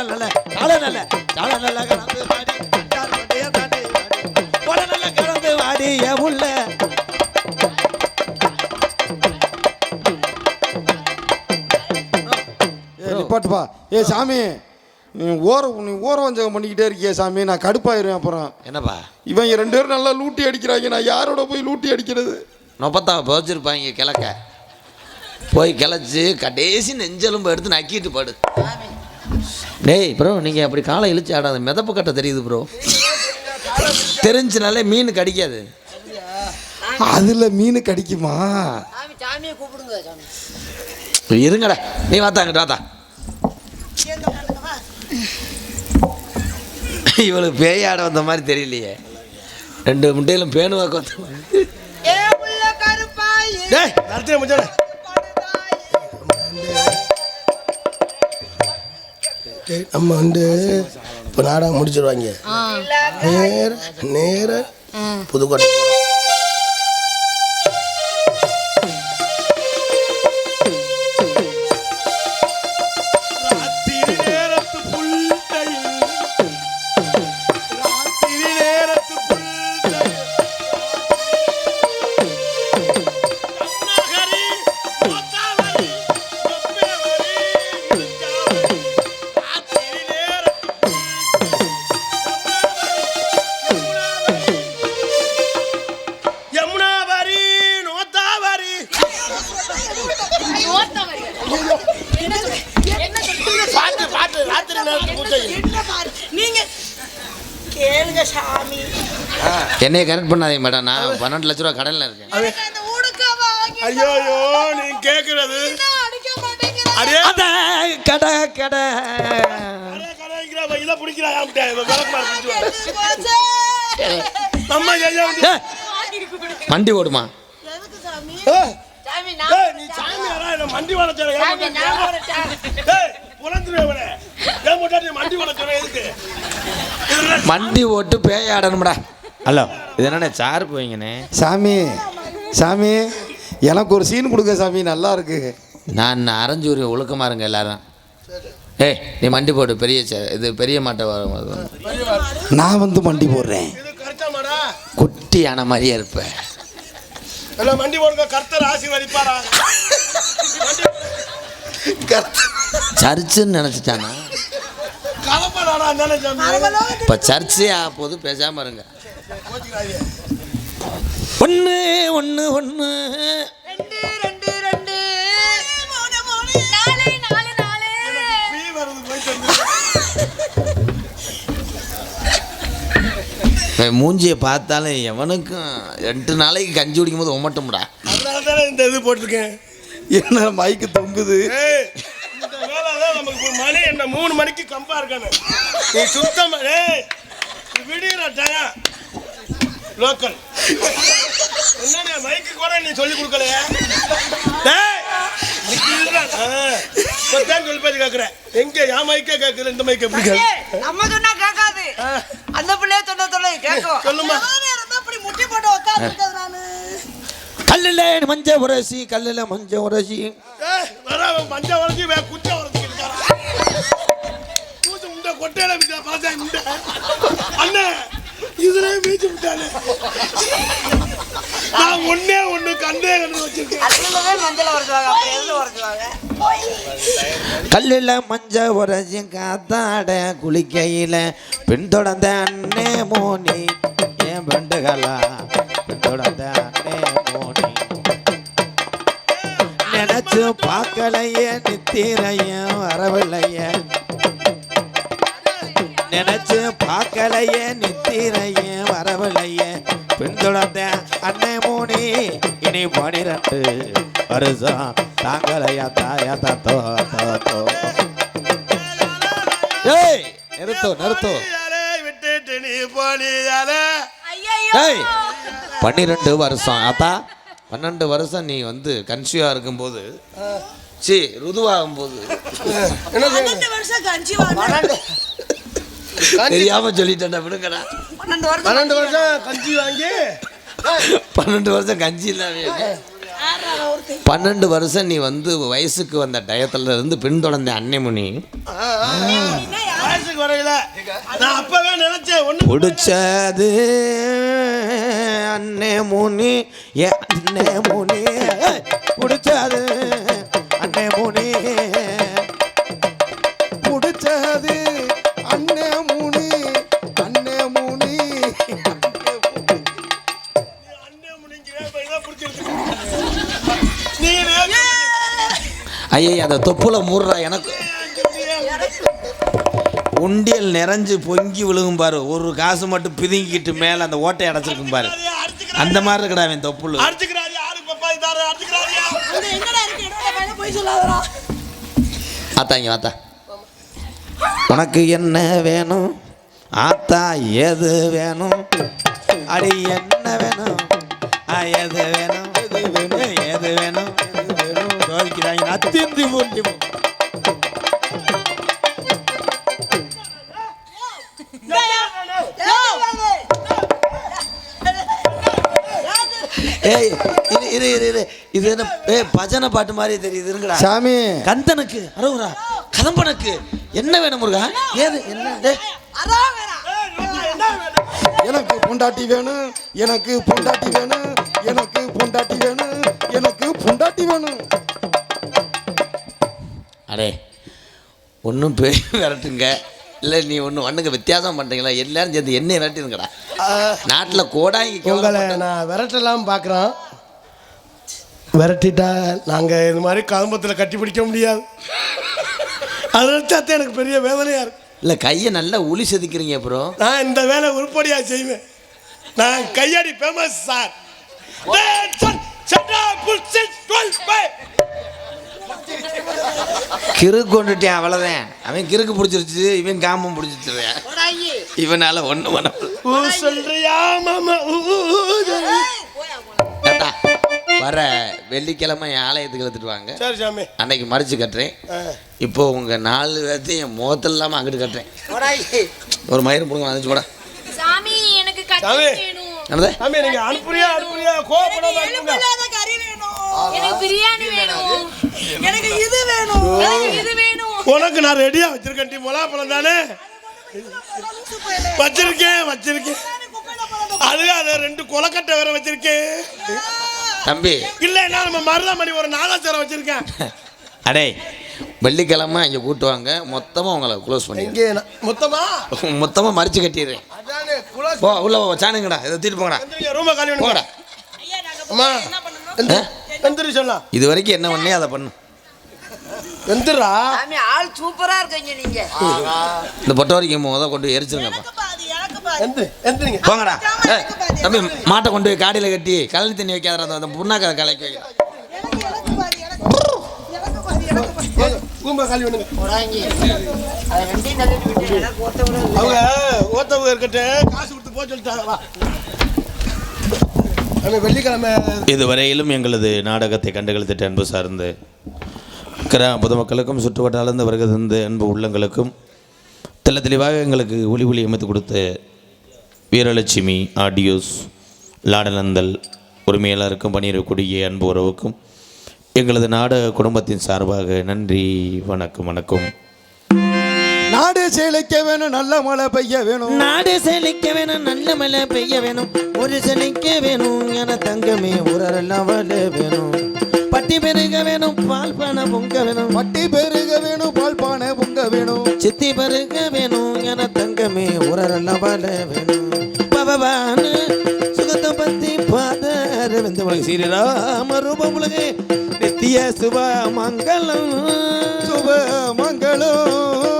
நல்ல நல்ல நல்ல கலந்து வாடி. வாடி. போல நல்ல கலந்து வாடி ஏ உள்ள. ஏ நிப்பாட்டுப்பா ஏ சாமி ஓர நீ ஓர வஞ்சகம் பண்ணிக்கிட்டே இருக்கியே சாமி. நான் கடுப்பாயிருவேன் அப்புறம். என்னப்பா? இவங்க ரெண்டு பேரும் நல்லா லூட்டி அடிக்கிறாங்க. நான் யாரோட போய் லூட்டி அடிக்கிறது? நொப்பத்தா புதைச்சிருப்பாங்க கிழக்க. போய் கிளச்சி கடைசி நெஞ்செலும்பு எடுத்து நக்கிட்டு படு. டேய் ப்ரோ நீங்கள் அப்படி காலை இழுச்சு ஆடாத மிதப்பு கட்ட தெரியுது ப்ரோ தெரிஞ்சுனாலே மீன் கடிக்காது. அதுல மீன் கடிக்குமா? சாமி சாமியை கூப்பிடுங்க சாமி. இருங்கடா. நீ வாத்தா அங்கிட்டு வாத்தா. இவளுக்கு பேய் ஆட வந்த மாதிரி தெரியலையே. ரெண்டு முட்டையிலும் பேணுவாக்கு வந்த மாதிரி. நம்ம வந்து இப்போ நாடகம் முடிச்சிருவாங்க. நேர நேர புதுக்கோட்டை கேளுங்க சாமி. என்னைய கனெக்ட் பண்ணாதீங்க மேடம் நான் பன்னெண்டு லட்ச ரூபா கடனில் இருக்கேன். அந்த ஐயோ ஐயோ நீ கேக்குறது. அடிக்க மாட்டேங்கிற? அடே. அட கடை கடை. அடே கடைங்கிற வயில பிடிக்கிறா ஆம்டே விளக்கு மாறு பிடிச்சு போச்சே. நம்ம ஐயா வந்து ஏய், வண்டி ஓடுமா? எதுக்கு சாமி? ஏய், சாமி நான் ஏய், நீ சாமி யாரா என்ன மண்டி மண்டி ஓட்டு பேய் ஆடணும்டா ஹலோ. இது என்னண்ணே சார் போவீங்கண்ணே? சாமி சாமி எனக்கு ஒரு சீன் கொடுங்க சாமி நல்லா இருக்கு. நான் அரைஞ்சூரி ஒழுக்கமா இருங்க எல்லாரும். ஏய் நீ வண்டி போடு பெரிய சே- இது பெரிய மாட்டை வரும் நான் வந்து மண்டி போடுறேன். இது கரெக்டாமாடா குட்டி ஆன மாதிரியே இருப்ப. எல்லாம் மண்டி போடுங்க கர்த்தர் ஆசீர்வதிப்பாரா? சர்ச்சுன்னு நினச்சிட்டானா? இப்போ சர்ச்சே ஆக போது பேசாமல் இருங்க. ஒன்று ஒன்று ஒன்று மூஞ்சியை பார்த்தாலும் எவனுக்கும் ரெண்டு நாளைக்கு கஞ்சி குடிக்கும் போது உமட்டும்டா. அதனால தானே இந்த இது போட்டிருக்கேன். என்ன மைக்கு தொங்குது ஏய், இந்த வேலை தான் நமக்கு ஒரு மணி மணிக்கு கம்பா இருக்கானு நீ சுத்தம் ஏய் நீ விடுகிற டயம் லோக்கல். என்னடா மைக்கு கூட நீ சொல்லி கொடுக்கலையா? டேய் சொல்லி பேச்சு கேட்குறேன் எங்க என் மைக்கே கேட்குற இந்த மைக் எப்படி கேட்கு ஏய், நம்ம சொன்னா கேட்காது. அந்த பிள்ளைய சொன்ன சொல்ல கேட்கும். சொல்லுமா. இப்படி முட்டி போட்டு உட்கார்ந்து நானு? கல்லில் மஞ்ச உரசி கல்லில் மஞ்ச உரசி. மஞ்ச உடஞ்சி முண்டை கொட்டையில விட்டா பார்த்தா முண்டை அண்ணன் இதுல வீச்சு விட்டானே நான் ஒண்ணே ஒண்ணு கண்டே கண்டு வச்சிருக்கேன். கல்லில் மஞ்ச உரசி காத்தாட குளிக்கையில். பின்தொடர்ந்த அண்ணே மோனி என் பெண்டுகளா? பின்தொடர்ந்த அண்ணே மோனி. நினைச்சு பார்க்கலையே நித்திரையும் வரவில்லையே. நினைச்சு பார்க்கலையே நித்திரையும் வரவில்லையே. பின்தொடர்ந்த அண்ணே மோனி இனி பனிரெண்டு வருஷம் தாங்களையா தாயா தத்தோ தத்தோ. ஏய் நிறுத்தோ நிறுத்தோ. விட்டுட்டு நீ போனியாலே ஏய் பன்னிரெண்டு வருஷம். ஆத்தா பன்னெண்டு வருஷம் நீ வந்து கன்சியூவாக இருக்கும்போது சி ருதுவாகும் போது என்ன செய்யணும் பன்னெண்டு வருஷம் கஞ்சி வாங்க தெரியாம சொல்லிட்டேன்டா விடுங்கடா. பன்னெண்டு வருஷம் பன்னெண்டு வருஷம் கஞ்சி வாங்கி பன்னெண்டு வருஷம் கஞ்சி இல்லாம பன்னெண்டு வருஷம் நீ வந்து வயசுக்கு வந்த டயத்துல இருந்து பின்தொடர்ந்த அன்னைமுனி. பிடிச்சது அண்ணே முனி ஏ அண்ணே முனி பிடிச்சது ஐயே அந்த தொப்புல மூடுறா எனக்கு. உண்டியல் நிறைஞ்சு பொங்கி விழுகும் பாரு. ஒரு காசு மட்டும் பிதுங்கிக்கிட்டு மேலே அந்த ஓட்டை அடைச்சிருக்கும் பாரு. அந்த மாதிரி இருக்கடா அவன் போய் சொல்லாதடா. ஆத்தா உனக்கு என்ன வேணும்? ஆத்தா எது வேணும்? அடி என்ன வேணும்? ஆ, எது வேணும் எது வேணும்? எது வேணும்? சோதிக்கிறாங்க அத்தியந்தி மூஞ்சி ஏய் இரு இரு இரு இரு. இது என்ன ஏய் பஜனை பாட்டு மாதிரி தெரியுது இருங்கடா. சாமி. கந்தனுக்கு அரோரா கதம்பனுக்கு என்ன வேணும் முருகா? ஏது என்ன? எனக்கு பொண்டாட்டி வேணும் எனக்கு பொண்டாட்டி வேணும் எனக்கு பொண்டாட்டி வேணும் எனக்கு பொண்டாட்டி வேணும். அடே ஒன்றும் போய் விரட்டுங்க. இல்லை நீ ஒன்று ஒன்றுங்க வித்தியாசம் பண்ணுறீங்களா எல்லாரும் சேர்ந்து என்ன விரட்டுங்கடா நாட்டில் கோடாங்கி உங்களை நான் விரட்டலாம் பார்க்குறோம் விரட்டிட்டா நாங்கள் இது மாதிரி கதம்பத்தில் கட்டி பிடிக்க முடியாது. அதை நினச்சாத்தான் எனக்கு பெரிய வேதனையாக இருக்கு. இல்லை கையை நல்லா உளி செதுக்கிறீங்க அப்புறம் நான் இந்த வேலை உருப்படியாக செய்வேன். நான் கையடி ஃபேமஸ் சார் கிறுக்கு கொண்டுட்டேன் அவ்வளோதான் அவன் கிறுக்கு பிடிச்சிருச்சு இவன் காமம் பிடிச்சிருச்சேன் இவனால ஒன்று பண்ண. ஊ சொல்றியா மாமா வர வெள்ளிக்கிழமை என் ஆலயத்துக்கு எடுத்துட்டு வாங்க சரி சாமி. அன்னைக்கு மடிச்சு கட்டுறேன். இப்போ உங்க நாலு பேர்த்தையும் என் முகத்தில் இல்லாமல் அங்கிட்டு கட்டுறேன். ஒரு மயிரும் பிடுங்க வந்துச்சு கூட சாமி எனக்கு கட்டி சாமி. வேணும். என்னது? சாமி நீங்க அனுப்புறியா அனுப்புறியா? கோபப்படாம எனக்கு அனுப்புங்க எலும்பில்லாத கறி வேணும் எனக்கு பிரியாணி வேணும் எனக்கு இது வேணும். இது வேணும். உனக்கு நான் ரெடியா வச்சிருக்கேன். டி முலாப்பழம் தானே? வச்சிருக்கேன் வச்சிருக்கேன். அது அதை ரெண்டு கொலக்கட்டை வேற வச்சிருக்கேன். தம்பி. இல்லைன்னா நம்ம மருதாமணி ஒரு நாகாச்சாரம் வச்சிருக்கேன். அடே வெள்ளிக்கிழமை இங்கே கூட்டுவாங்க மொத்தமாக உங்களை க்ளோஸ் பண்ணி எங்கே? மொத்தமா? மொத்தமாக மறிச்சு கட்டிடுறேன். போ உள்ள போ சாணுங்கடா. இதை தூக்கிட்டு போங்கடா. ரூம காலி போங்கடா. அம்மா எந்திரி- சொல்லலாம் இது வரைக்கும் என்ன பண்ணே அதை பண்ணு. எந்திரா. சாமி ஆள் சூப்பரா இருக்கீங்க நீங்க. இந்த பொட்ட வரைக்கும் முத கொண்டு எரிச்சிருங்கப்பா. எந்திரி எந்திரிங்க. போங்கடா. ஏய், தம்பி மாட்டை கொண்டு போய் காடியில் கட்டி கழனி தண்ணி வைக்காத அந்த- புண்ணாக்க கலக்கி வைக்க எனக்கு எனக்கு பாதி எனக்கு எனக்கு பாதி எனக்கு பாதி. ரூம காலி பண்ணுங்க. போடாங்க. அதை ரெண்டையும் தள்ளிட்டு விட்டு எனக்கு ஒருத்த கூட இல்லை. அவங்க ஓத்தவங்க இருக்கட்டும் காசு கொடுத்து போக சொல்லிட்டாங்க வா. அண்ணே, வெள்ளிக்கிழமை இதுவரையிலும் எங்களது நாடகத்தை கண்டுகளித்திட்ட அன்பு சார்ந்து. கிராம பொதுமக்களுக்கும் சுற்றுவட்டாளர்ந்து வருகை தந்த அன்பு உள்ளங்களுக்கும் தெள்ள தெளிவாக எங்களுக்கு ஒளி ஒளி அமைத்து கொடுத்த வீரலட்சுமி ஆடியோஸ் லாடலந்தல் உரிமையாளருக்கும் பணியிடக்கூடிய அன்பு உறவுக்கும் எங்களது நாடக குடும்பத்தின் சார்பாக நன்றி வணக்கம் வணக்கம். நாடு செழிக்க வேணும் நல்ல மழை பெய்ய வேணும். நாடு செழிக்க வேணும் நல்ல மழை பெய்ய வேணும். ஒரு செழிக்க வேணும் என தங்கமே ஊரெல்லாம் வாழ வேணும். பட்டி பெருக வேணும் பால் பண பொங்க வேணும். வட்டி பெருக வேணும் பால் பானை பொங்க வேணும். சித்தி பெருக வேணும் என தங்கமே ஊரெல்லாம் வாழ வேணும். பகவான் சுகத்தை பத்தி பாதர் வந்து உலக ஸ்ரீராம ரூபம் உலகே நித்திய சுப மங்களம். சுப மங்களம்.